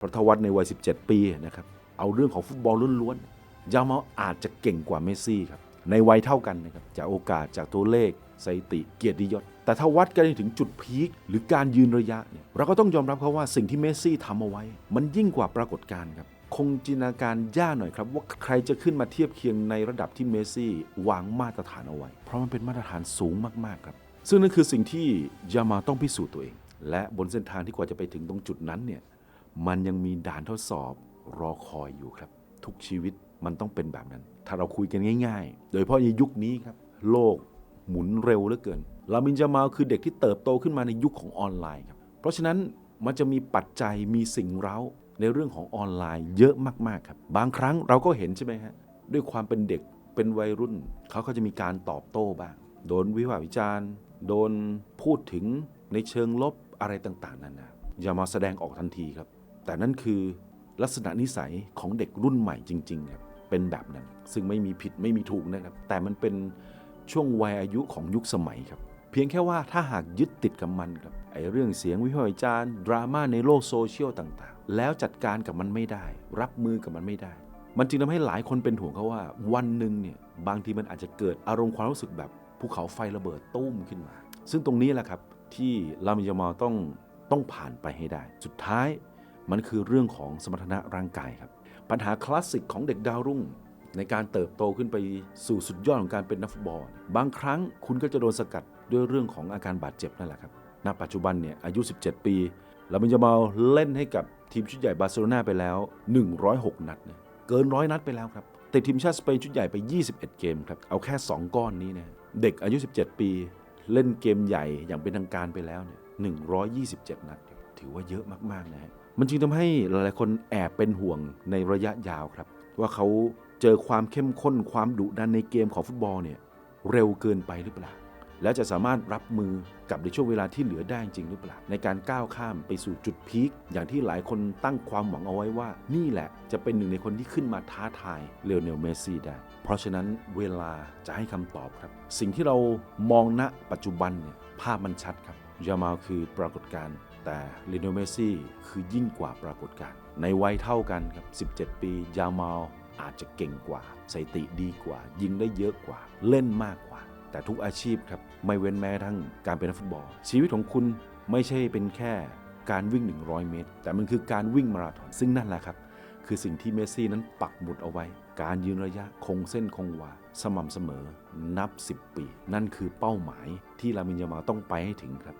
ประทวัตในวัย 17 ปีนะครับเอาเรื่องของฟุตบอลล้วนๆยามาอาจจะเก่งกว่าเมสซี่ครับในวัยเท่ากันนะครับจากโอกาสจากตัวเลขสถิติเกียรติยศ แต่ถ้าวัดกันถึงจุดพีคหรือการยืนระยะเนี่ยเราก็ต้องยอมรับเขาว่าสิ่งที่เมสซี่ทำเอาไว้ มันยิ่งกว่าปรากฏการณ์ครับคงจินตนาการยากหน่อยครับ ว่าใครจะขึ้นมาเทียบเคียงในระดับที่เมสซี่วางมาตรฐานเอาไว้ เพราะมันเป็นมาตรฐานสูงมากๆครับ ซึ่งนั่นคือสิ่งที่ยามาต้องพิสูจน์ตัวเอง และบนเส้นทางที่กว่าจะไปถึงตรงจุดนั้นเนี่ย มันยังมีด่านทดสอบรอคอยอยู่ครับ ทุกชีวิตมันต้องเป็นแบบนั้น ถ้าเราคุยกันง่าย ๆ โดยเฉพาะในยุคนี้ครับ โลกหมุนเร็วเหลือเกิน ลามินจามาลคือเด็กที่เติบโตขึ้นมาในยุคของออนไลน์ครับ เพราะฉะนั้นมันจะมีปัจจัยมีสิ่งเร้าในเรื่องของออนไลน์เยอะมากๆครับ บางครั้งเราก็เห็นใช่ไหมฮะ ด้วยความเป็นเด็กเป็นวัยรุ่น เขาก็จะมีการตอบโต้บ้าง โดนวิพากษ์วิจารณ์ โดนพูดถึงในเชิงลบอะไรต่างๆนานาอย่ามาแสดงออกทันทีครับ แต่นั่นคือลักษณะนิสัยของเด็กรุ่นใหม่จริงๆครับเป็นแบบนั้น ซึ่งไม่มีผิดไม่มีถูกนะครับ แต่มันเป็นช่วงวัยอายุของยุคสมัยครับ เพียงแค่ว่าถ้าหากยึดติดกับมันครับไอ้เรื่องเสียงวิพากษ์วิจารณ์ดราม่าในโลกโซเชียลต่างๆ แล้วจัดการกับมันไม่ได้ รับมือกับมันไม่ได้ มันจึงทำให้หลายคนเป็นห่วงเขาว่า วันหนึ่งเนี่ยบางทีมันอาจจะเกิดอารมณ์ความรู้สึกแบบภูเขาไฟระเบิดตุ้มขึ้นมา ซึ่งตรงนี้แหละครับที่ลามิยามาต้องต้องผ่านไปให้ได้ สุดท้าย มันคือเรื่องของสมรรถนะร่างกายครับ ปัญหาคลาสสิกของเด็กดาวรุ่ง ในการเติบโตขึ้นไปสู่สุดยอดของการเป็นนักฟุตบอล บางครั้งคุณก็จะโดนสกัดด้วยเรื่องของอาการบาดเจ็บนั่นแหละครับณปัจจุบันเนี่ยอายุ 17 ปีลามินยามาเล่นให้กับทีมชุดใหญ่บาร์เซโลนาไปแล้ว 106 นัดเนี่ยเกินร้อยนัดไปแล้วครับแต่ทีมชาติสเปนชุดใหญ่ไป 21 เกมครับ เอาแค่ 2 ก้อนนี้นะเด็กอายุ 17 ปี เล่นเกมใหญ่อย่างเป็นทางการไปแล้วเนี่ย127 นัด ถือว่าเยอะมาก ๆ นะฮะ มันจึงทำให้หลายๆคนแอบเป็นห่วงในระยะยาวครับ ว่าเขาเจอความเข้มข้นความดุดันในเกมของฟุตบอลเนี่ยเร็วเกินไปหรือเปล่า แล้วจะสามารถรับมือกับในช่วงเวลาที่เหลือได้จริงหรือเปล่า ในการก้าวข้ามไปสู่จุดพีคอย่างที่หลายคนตั้งความหวังเอาไว้ว่า นี่แหละจะเป็นหนึ่งในคนที่ขึ้นมาท้าทายเลโอเนลเมสซี่ได้ เพราะฉะนั้นเวลาจะให้คำตอบครับ สิ่งที่เรามองณปัจจุบันเนี่ยภาพมันชัดครับยามาลคือปรากฏการณ์ แต่เลโนเมซี่คือยิ่งกว่าปรากฏการณ์ในวัยเท่ากันครับ 17 ปี ยามาลอาจจะเก่งกว่าสถิติดีกว่า ยิงได้เยอะกว่า เล่นมากกว่า แต่ทุกอาชีพครับไม่เว้นแม้ทั้งการเป็นนักฟุตบอล ชีวิตของคุณไม่ใช่เป็นแค่การวิ่ง 100 เมตร แต่มันคือการวิ่งมาราธอนซึ่งนั่นแหละครับ คือสิ่งที่เมสซี่นั้นปักหมุดเอาไว้ การยืนระยะคงเส้นคงวา สม่ำเสมอนับ 10 ปี นั่นคือเป้าหมายที่ลามินยามาต้องไปให้ถึงครับ